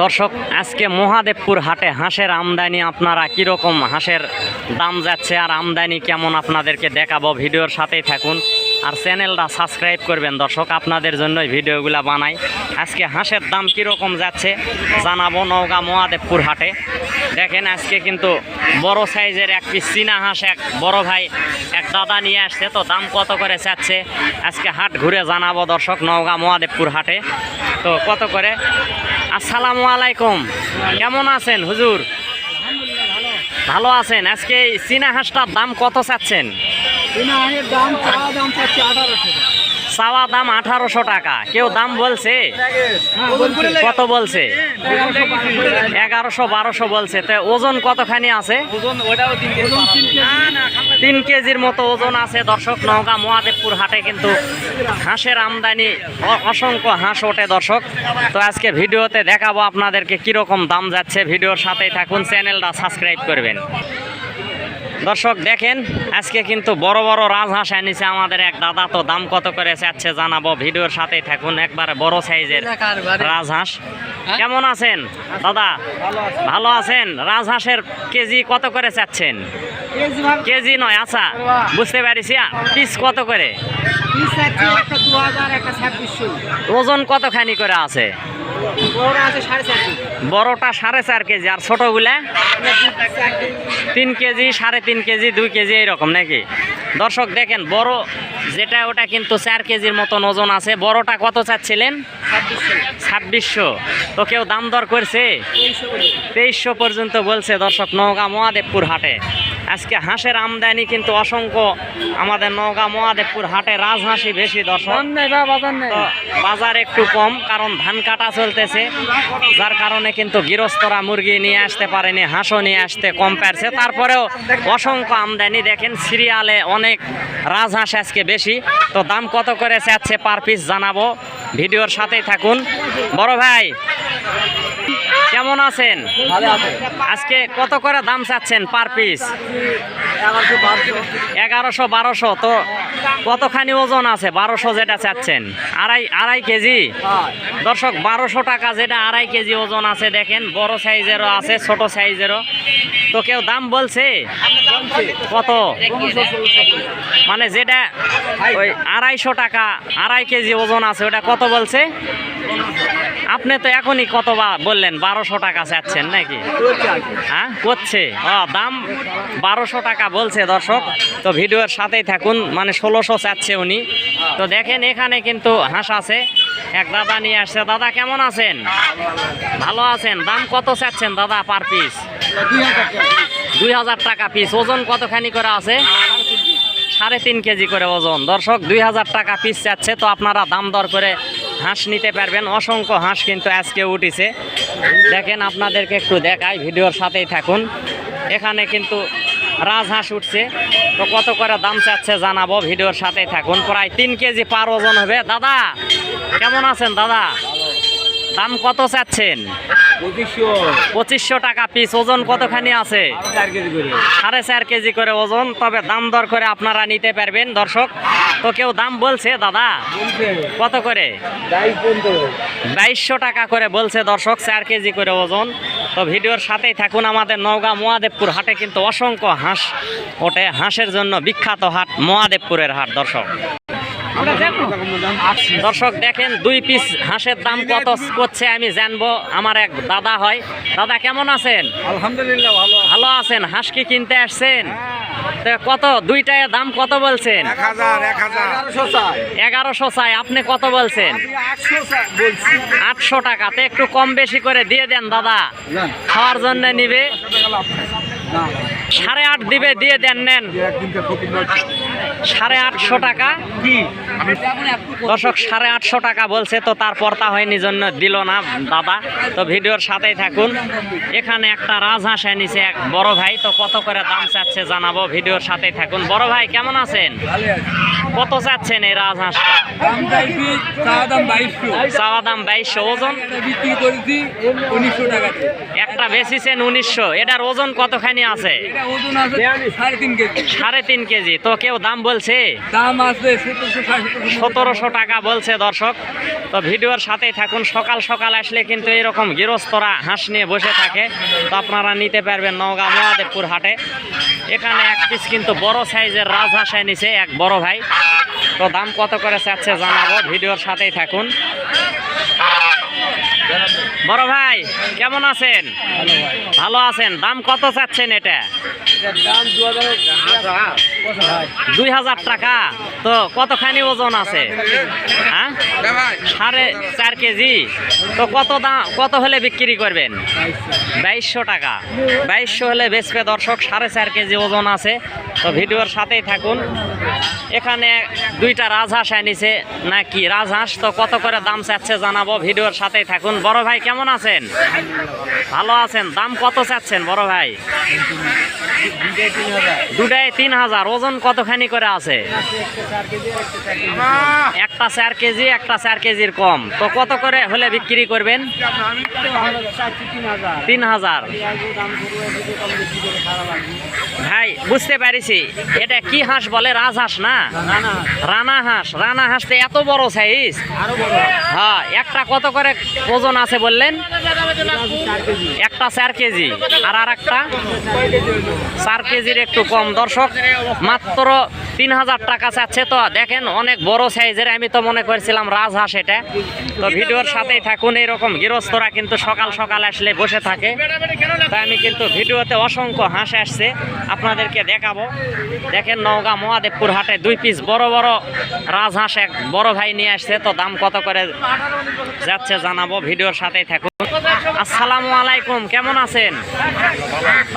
দর্শক, আজকে মহাদেবপুর হাটে হাঁসের আমদানি, আপনারা কীরকম হাঁসের দাম যাচ্ছে আর আমদানি কেমন আপনাদেরকে দেখাবো? ভিডিওর সাথেই থাকুন আর চ্যানেলটা সাবস্ক্রাইব করবেন দর্শক, আপনাদের জন্যই ভিডিওগুলো বানাই। আজকে হাঁসের দাম কীরকম যাচ্ছে জানাব নওগাঁ মহাদেবপুর হাটে। দেখেন, আজকে কিন্তু বড় সাইজের এক পিস চীনা হাঁস, এক বড় ভাই, এক দাদা নিয়ে আসছে। তো দাম কত করে চাচ্ছে আজকে হাট ঘুরে জানাব দর্শক, নওগাঁ মহাদেবপুর হাটে। তো কত করে? আসসালামু আলাইকুম। কেমন আছেন হুজুর? ভালো আছেন? আজকে চীনা হাঁসটার দাম কত চাচ্ছেন? চীনা হাঁসের দাম দাম চাওয়া দাম আঠারোশো টাকা। কেউ দাম বলছে? কত বলছে? এগারোশো, বারোশো বলছে। তো ওজন কতখানি আছে? তিন কেজির মতো ওজন আছে। দর্শক, নওগাঁ মহাদেবপুর হাটে কিন্তু হাঁসের আমদানি অসংখ্য হাঁস ওঠে দর্শক। তো আজকে ভিডিওতে দেখাবো আপনাদেরকে কীরকম দাম যাচ্ছে। ভিডিওর সাথেই থাকুন, চ্যানেলটা সাবস্ক্রাইব করবেন। দর্শক দেখেন আজকে কিন্তু বড় বড় রাজহাঁস এনেছে আমাদের এক দাদা তো দাম কত করে চাচ্ছে জানাব। ভিডিওর সাথেই থাকুন একবারে বড় সাইজের রাজহাঁস। কেমন আছেন দাদা? ভালো আছেন? রাজহাঁসের কেজি কত করে চাচ্ছেন? কেজি নয় আচ্ছা বুঝতে পারিছি। পিস কত করে? ওজন কতখানি করে আছে? বড়টা সাড়ে চার কেজি আর ছোটগুলা তিন কেজি, সাড়ে তিন কেজি, দুই কেজি এইরকম নাকি? দর্শক দেখেন, বড় যেটা ওটা কিন্তু চার কেজির মতন ওজন আছে। বড়টা কত চাচ্ছিলেন? ছাব্বিশশো। তো কেউ দাম দর করছে? তেইশশো পর্যন্ত বলছে দর্শক নওগাঁ মহাদেবপুর হাটে। আজকে হাঁসের আমদানি কিন্তু অসংখ্য। আমাদের নওগাঁ মহাদেবপুর হাটে রাজহাঁসই বেশি দর্শক। নেই বাজার বাজার একটু কম কারণ ধান কাটা চলতেছে। যার কারণে কিন্তু গৃহস্থরা মুরগি নিয়ে আসতে পারেনি হাঁসও নিয়ে আসতে কম পারছে। তারপরেও অসংখ্য আমদানি। দেখেন সিরিয়ালে অনেক রাজহাঁস আজকে বেশি। তো দাম কত করে চাচ্ছে পার পিস জানাব। ভিডিওর সাথেই থাকুন। বড় ভাই কেমন আছেন? আজকে কত করে দাম চাচ্ছেন পার পিস? এগারোশো বারোশো। তো কতখানি ওজন আছে বারোশো যেটা চাচ্ছেন? আড়াই আড়াই কেজি? দর্শক বারোশো টাকা যেটা আড়াই কেজি ওজন আছে দেখেন বড় সাইজেরও আছে ছোট সাইজেরও। তো কেউ দাম বলছে? কত? মানে যেটা ওই আড়াইশো টাকা আড়াই কেজি ওজন আছে ওটা কত বলছে? আপনি তো এখনই কত বললেন বারোশো টাকা চাচ্ছেন নাকি? হ্যাঁ? করছে। ও, দাম বারোশো টাকা বলছে দর্শক। তো ভিডিওর সাথেই থাকুন। মানে ষোলোশো চাচ্ছে উনি। তো দেখেন, এখানে কিন্তু হাঁস আছে। এক দাদা নিয়ে আসছে। দাদা, কেমন আছেন? ভালো আছেন? দাম কত চাচ্ছেন দাদা পার পিস? দুই হাজার টাকা পিস। ওজন কতখানি করে আছে? সাড়ে তিন কেজি করে ওজন। দর্শক, দুই হাজার টাকা পিস চাচ্ছে। তো আপনারা দাম দর করে হাঁস নিতে পারবেন। অসংখ্য হাঁস কিন্তু আজকে উঠেছে। দেখেন আপনাদেরকে একটু দেখাই ভিডিওর সাথেই থাকুন। এখানে কিন্তু রাজহাঁস উঠছে। তো কত করে দাম চাচ্ছে জানাব ভিডিওর সাথেই থাকুন। প্রায় তিন কেজি পার ওজন হবে। দাদা কেমন আছেন দাদা? দাম কত চাচ্ছেন? পঁচিশশো। টাকা পিস ওজন কতখানি আছে? সাড়ে চার কেজি করে ওজন। তবে দাম দর করে আপনারা নিতে পারবেন। দর্শক তো কেউ দাম বলছে দাদা? কত করে? বাইশশো টাকা করে বলছে দর্শক চার কেজি করে ওজন। তো ভিডিওর সাথেই থাকুন আমাদের নওগাঁ মহাদেবপুর হাটে কিন্তু অসংখ্য হাঁস ওঠে। হাঁসের জন্য বিখ্যাত হাট মহাদেবপুরের হাট দর্শক। দর্শক দেখেন দুই পিস হাঁসের দাম কত করছে আমি জানব। আমার এক দাদা হয়। দাদা কেমন আছেন? আলহামদুলিল্লাহ ভালো আছেন? হাঁস কি কিনতে আসছেন? তো কত? দুইটায় দাম কত বলছেন? এগারোশো চাই। আপনি কত বলছেন? আটশো চাই টাকাতে একটু কম বেশি করে দিয়ে দেন দাদা। খাওয়ার জন্য নিবে। সাড়ে আট দিবে দিয়ে দেন নেন। সাড়ে আটশো টাকা। কি? দর্শক সাড়ে আটশো টাকা বলছে, তো তার পর্তা হয়নি, জন্য দিল না দাদা। তো ভিডিওর সাথেই থাকুন। এখানে একটা রাজহাঁস এনেছে এক বড় ভাই, তো কত করে দাম চাচ্ছে জানাব, ভিডিওর সাথেই থাকুন। বড় ভাই, কেমন আছেন? কত চাচ্ছেন এই বাইশশো চাওয়া দাম বাইশশো, ওজন? একটা বেচিছেন উনিশশো, এটার ওজন কতখানি আছে? সাড়ে তিন কেজি। তো কেউ দাম বলছে? দাম আছে সতেরোশো টাকা বলছে দর্শক। তো ভিডিওর সাথেই থাকুন। সকাল সকাল আসলে কিন্তু এরকম গৃহস্থরা হাঁস নিয়ে বসে থাকে। তো আপনারা নিতে পারবেন নওগাঁ মহাদেবপুর হাটে। এখানে এক পিস কিন্তু বড় সাইজের রাজহাঁস এনেছে এক বড় ভাই। তো দাম কত করে চাচ্ছে জানাব। ভিডিওর সাথেই থাকুন। বড় ভাই, কেমন আছেন? ভালো আছেন। দাম কত চাচ্ছেন এটা? দুই হাজার টাকা। তো কতখানি ওজন আছে? হ্যাঁ? সাড়ে চার কেজি। তো কত দাম, কত হলে বিক্রি করবেন? বাইশশো টাকা। বাইশশো হলে বেচবে দর্শক, সাড়ে চার কেজি ওজন আছে। তো ভিডিওর সাথেই থাকুন। এখানে দুইটা রাজহাঁস আনিছে। নাকি রাজহাঁস? তো কত করে দাম চাচ্ছে জানাব। ভিডিওর সাথেই থাকুন। বড় ভাই, কেমন আছেন? ভালো আছেন? দাম কত চাচ্ছেন বড় ভাই? দুটাই তিন হাজার। ওজন কতখানি করে আছে? একটা চার কেজি, একটা চার কেজির কম। তো কত করে হলে বিক্রি করবেন? তিন হাজার। ভাই, বুঝতে পারিছি। এটা কি হাঁস বলে? রাজহাঁস না? রানা হাঁস। রানা হাঁস তো এত বড় সাইজ হ্যাঁ একটা কত করে ওজন আছে বললেন? একটা চার কেজি। আর আর একটা চার কেজির একটু কম। দর্শক, মাত্র তিন হাজার টাকা চাচ্ছে তো। দেখেন, অনেক বড় সাইজের, আমি তো মনে করছিলাম রাজহাঁস এটা। তো ভিডিওর সাথেই থাকুন, এরকম গৃহস্থরা কিন্তু সকাল সকাল আসলে বসে থাকে। তাই আমি কিন্তু ভিডিওতে অসংখ্য হাঁস আসছে, আপনাদেরকে দেখাবো। দেখেন, নওগাঁ মহাদেবপুর হাটে দুই পিস বড় বড় রাজহাঁস এক বড় ভাই নিয়ে আসছে। তো দাম কত করে যাচ্ছে জানাব, ভিডিওর সাথেই থাকুন। আসসালামু আলাইকুম, কেমন আছেন?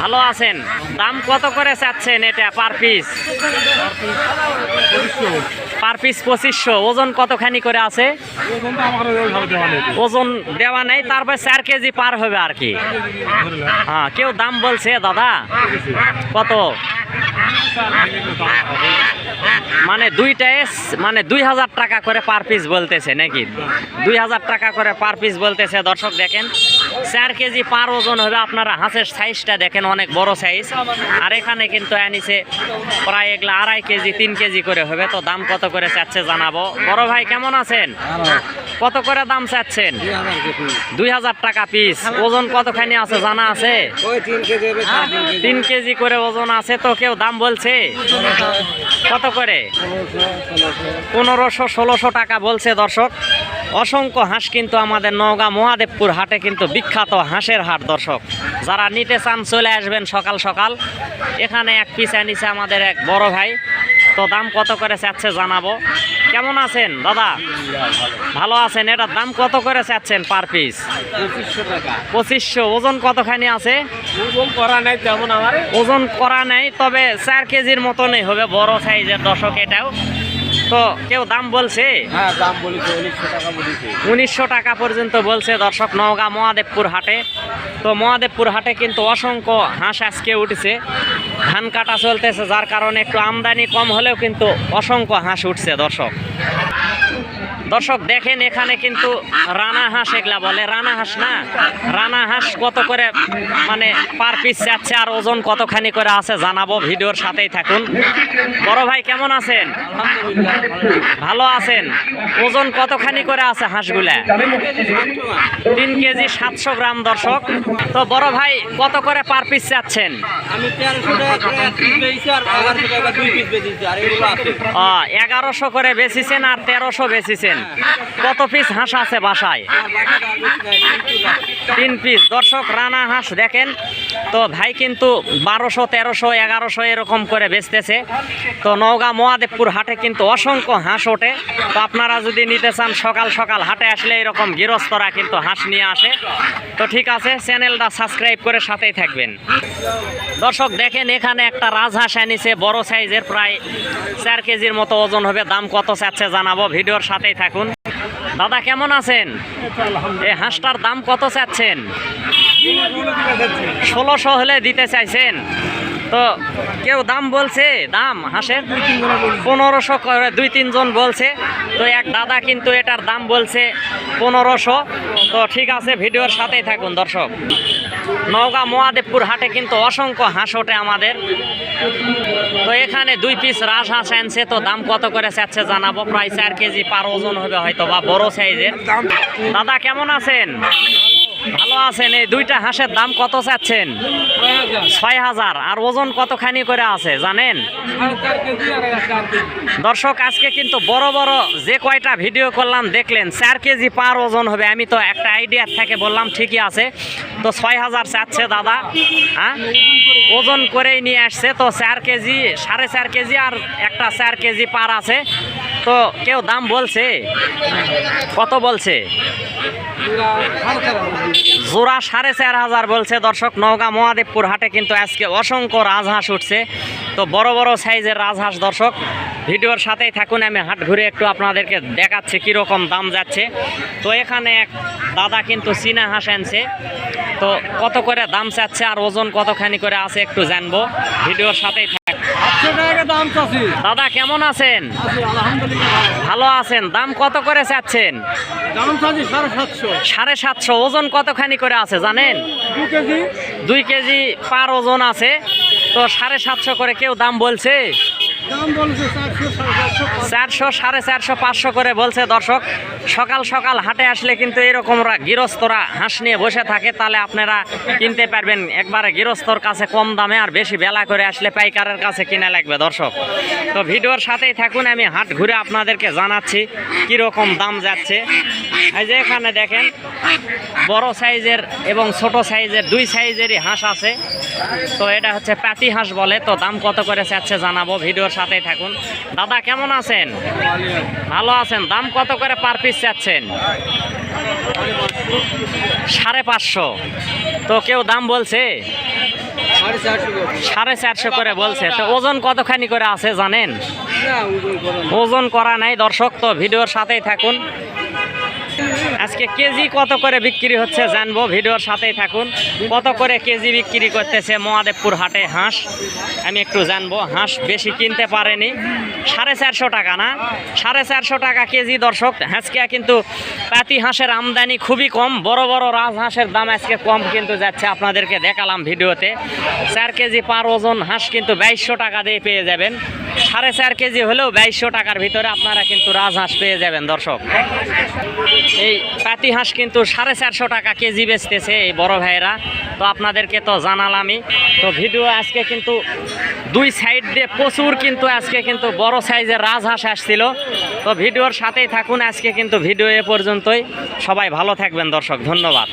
ভালো আছেন? দাম কত করে চাচ্ছেন এটা পার পিস পার পিস পঁচিশশো। ওজন কতখানি করে আছে? ওজন দেওয়া নেই, তারপর চার কেজি পার হবে আর কি। হ্যাঁ কেউ দাম বলছে, দাদা? কত? মানে দুইটায় মানে দুই হাজার টাকা করে পার পিস বলতেছে নাকি? দুই হাজার টাকা করে পার পিস বলতেছে, দর্শক দেখেন। চার কেজি পার ওজন হবে আপনারা হাঁসের সাইজটা দেখেন অনেক বড় সাইজ আর এখানে কিন্তু আনিছে প্রায় এগুলা আড়াই কেজি তিন কেজি করে হবে। তো দাম কত করে চাচ্ছে জানাব। বড় ভাই কেমন আছেন? কত করে দাম চাচ্ছেন? দুই হাজার টাকা পিস ওজন কতখানি আছে জানা আছে? তিন কেজি তিন কেজি করে ওজন আছে তো কেউ দাম বলছে? কত করে? পনেরোশো ষোলোশো টাকা বলছে দর্শক। অসংখ্য হাঁস কিন্তু আমাদের নওগাঁ মহাদেবপুর হাটে কিন্তু বিখ্যাত হাঁসের হাট দর্শক। যারা নিতে চান চলে আসবেন সকাল সকাল। এখানে এক পিস আনিছে আমাদের এক বড় ভাই। তো দাম কত করে চাচ্ছে জানাব। কেমন আছেন দাদা? ভালো আছেন? এটার দাম কত করে চাচ্ছেন পার পিস পঁচিশশো পঁচিশশো। ওজন কতখানি আছে? ওজন করা নাই তেমন আমার। ওজন করা নেই তবে চার কেজির মতনই হবে বড় সাইজের দশক এটাও। তো কেউ দাম বলছে? হ্যাঁ দাম বলেছে উনিশশো টাকা বলেছে। উনিশশো টাকা পর্যন্ত বলছে দর্শক নওগাঁ মহাদেবপুর হাটে। তো মহাদেবপুর হাটে কিন্তু অসংখ্য হাঁস আজকে উঠছে। ধান কাটা চলতেছে যার কারণে একটু আমদানি কম হলেও কিন্তু অসংখ্য হাঁস উঠছে দর্শক। দর্শক দেখেন এখানে কিন্তু রানা হাঁস এগুলা বলে। রানা হাঁস না? রানা হাঁস কত করে মানে পার পিস যাচ্ছে আর ওজন কতখানি করে আছে জানাব ভিডিওর সাথেই থাকুন। বড় ভাই কেমন আছেন? ভালো আছেন? ওজন কতখানি করে আছে হাঁসগুলা? তিন কেজি সাতশো গ্রাম দর্শক। তো বড় ভাই কত করে পার পিস আর এগারোশো করে বেচিছেন আর তেরোশো বেচিছেন। কত পিস হাঁস আছে বাসায়। তিন পিস দর্শক রানা হাঁস দেখেন তো ভাই কিন্তু বারোশো, তেরোশো, এগারোশো এরকম করে বেচতেছে। তো নওগাঁ মহাদেবপুর হাটে কিন্তু অসংখ্য হাঁস ওঠে। তো আপনারা যদি নিতে চান, সকাল সকাল হাটে আসলে এরকম গৃহস্থরা কিন্তু হাঁস নিয়ে আসে। তো ঠিক আছে, চ্যানেলটা সাবস্ক্রাইব করে সাথেই থাকবেন। দর্শক, দেখেন এখানে একটা রাজহাঁস আনিছে বড় সাইজের, প্রায় চার কেজির মতো ওজন হবে, দাম কত চাচ্ছে জানাব, ভিডিওর সাথেই থাকুন। দাদা, কেমন আছেন? এই হাঁসটার দাম কত চাচ্ছেন? ষোলোশো হলে দিতে চাইছেন। তো কেউ দাম বলছে? দাম হাঁসের? পনেরোশো করে দুই তিনজন বলছে। তো এক দাদা কিন্তু এটার দাম বলছে পনেরোশো। তো ঠিক আছে, ভিডিওর সাথেই থাকুন দর্শক। নওগাঁ মহাদেবপুর হাটে কিন্তু অসংখ্য হাঁস ওঠে আমাদের। তো এখানে দুই পিস রাস হাঁস আনছে তো দাম কত করে চাচ্ছে জানাব। প্রায় চার কেজি পার ওজন হবে হয়তো বা বড় সাইজের দাদা কেমন আছেন? ভালো আছেন? এই দুইটা হাঁসের দাম কত চাচ্ছেন? ছয় হাজার। আর ওজন কতখানি করে আছে, জানেন? দর্শক, আজকে কিন্তু বড় বড় যে কয়টা ভিডিও করলাম, দেখলেন, চার কেজি পার ওজন হবে, আমি তো একটা আইডিয়ার থেকে বললাম, ঠিকই আছে। তো ছয় হাজার চাচ্ছে দাদা হ্যাঁ ওজন করেই নিয়ে আসছে, তো চার কেজি, সাড়ে চার কেজি আর একটা চার কেজি পার আছে। তো কেউ দাম বলছে? কত বলছে? জোড়া সাড়ে চার হাজার বলছে দর্শক, নওগাঁ মহাদেবপুর হাটে কিন্তু আজকে অসংখ্য রাজহাঁস উঠছে। তো বড় বড় সাইজের রাজহাঁস দর্শক, ভিডিওর সাথেই থাকুন, আমি হাট ঘুরে একটু আপনাদেরকে দেখাচ্ছি কীরকম দাম যাচ্ছে। তো এখানে এক দাদা কিন্তু চীনা হাঁস আনছে। তো কত করে দাম চাচ্ছে আর ওজন কতখানি করে আছে একটু জানব। ভিডিওর সাথেই থাক দাদা কেমন আছেন? ভালো। আছেন। দাম কত করে চাচ্ছেন? সাড়ে সাতশো। ওজন কতখানি করে আছে জানেন? দুই কেজি পার ওজন আছে। তো সাড়ে সাতশো করে কেউ দাম বলছে? চারশো সাড়ে চারশো পাঁচশো করে বলছে দর্শক। সকাল সকাল হাটে আসলে কিন্তু এরকমরা গৃহস্থরা হাঁস নিয়ে বসে থাকে, তাহলে আপনারা কিনতে পারবেন। একবারে গৃহস্থর কাছে কম দামে আর বেশি বেলা করে আসলে পাইকারের কাছে কিনা লাগবে দর্শক। তো ভিডিওর সাথেই থাকুন, আমি হাট ঘুরে আপনাদেরকে জানাচ্ছি কীরকম দাম যাচ্ছে। এই যে এখানে দেখেন, বড় সাইজের এবং ছোট সাইজের দুই সাইজেরই হাঁস আছে। তো এটা হচ্ছে পাতি হাঁস বলে, তো দাম কত করে চাচ্ছে জানাব, ভিডিওর সাথেই থাকুন। দাদা, কেমন আছেন? ভালো আছেন? দাম কত করে পার পিস চাচ্ছেন? সাড়ে পাঁচশো। তো কেউ দাম বলছে? সাড়ে চারশো করে বলছে। তো ওজন কতখানি করে আছে জানেন। ওজন করা নাই। দর্শক তো ভিডিওর সাথেই থাকুন। আজকে কেজি কত করে বিক্রি হচ্ছে জানব, ভিডিওর সাথেই থাকুন। কত করে কেজি বিক্রি করতেছে মহাদেবপুর হাটে হাঁস? আমি একটু জানব, হাঁস বেশি কিনতে পারেনি। সাড়ে চারশো টাকা না? সাড়ে চারশো টাকা কেজি দর্শক আজকে কিন্তু পাতি হাঁসের আমদানি খুবই কম, বড় বড় রাজহাঁসের দাম আজকে কম কিন্তু যাচ্ছে আপনাদেরকে দেখালাম ভিডিওতে। চার কেজি পার ওজন হাঁস কিন্তু বাইশশো টাকা দিয়ে পেয়ে যাবেন। সাড়ে চার কেজি হলেও বাইশশো টাকার ভিতরে আপনারা কিন্তু রাজহাঁস পেয়ে যাবেন দর্শক। এই পাতি হাঁস কিন্তু সাড়ে চারশো টাকা কেজি বেচতেছে এই বড় ভাইয়েরা। তো আপনাদেরকে তো জানালামই। তো ভিডিও আজকে কিন্তু দুই সাইড দিয়ে প্রচুর কিন্তু আজকে কিন্তু বড় সাইজের রাজহাঁস আসছিল। তো ভিডিওর সাথেই থাকুন, আজকে কিন্তু ভিডিও এ পর্যন্তই। সবাই ভালো থাকবেন দর্শক, ধন্যবাদ।